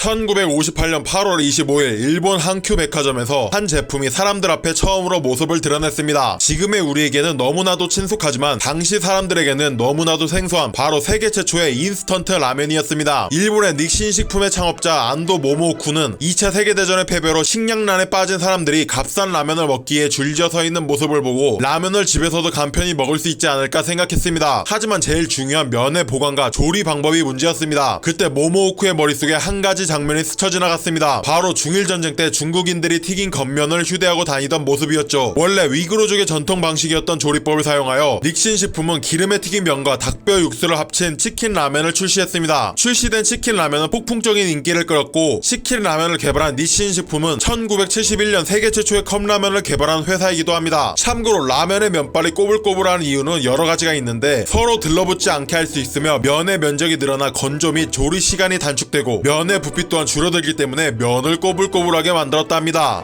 1958년 8월 25일 일본 한큐 백화점에서 한 제품이 사람들 앞에 처음으로 모습을 드러냈습니다. 지금의 우리에게는 너무나도 친숙하지만 당시 사람들에게는 너무나도 생소한 바로 세계 최초의 인스턴트 라면이었습니다. 일본의 닉신 식품의 창업자 안도 모모쿠는 2차 세계대전의 패배로 식량난에 빠진 사람들이 값싼 라면을 먹기에 줄지어 서 있는 모습을 보고 라면을 집에서도 간편히 먹을 수 있지 않을까 생각했습니다. 하지만 제일 중요한 면의 보관과 조리 방법이 문제였습니다. 그때 모모오쿠의 머릿속에 한 가지 장면이 스쳐 지나갔습니다. 바로 중일전쟁 때 중국인들이 튀긴 겉면을 휴대하고 다니던 모습이었죠. 원래 위그로족의 전통 방식이었던 조리법을 사용하여 닉신 식품은 기름에 튀긴 면과 닭뼈 육수를 합친 치킨 라면을 출시했습니다. 출시된 치킨 라면은 폭풍적인 인기를 끌었고 치킨 라면을 개발한 니신 식품은 1971년 세계 최초의 컵라면을 개발한 회사이기도 합니다. 참고로 라면의 면발이 꼬불꼬불한 이유는 여러 가지가 있는데 서로 들러붙지 않게 할 수 있으며 면의 면적이 늘어나 건조 및 조리 시간이 단축되고 면의 부피 또한 줄어들기 때문에 면을 꼬불꼬불하게 만들었답니다.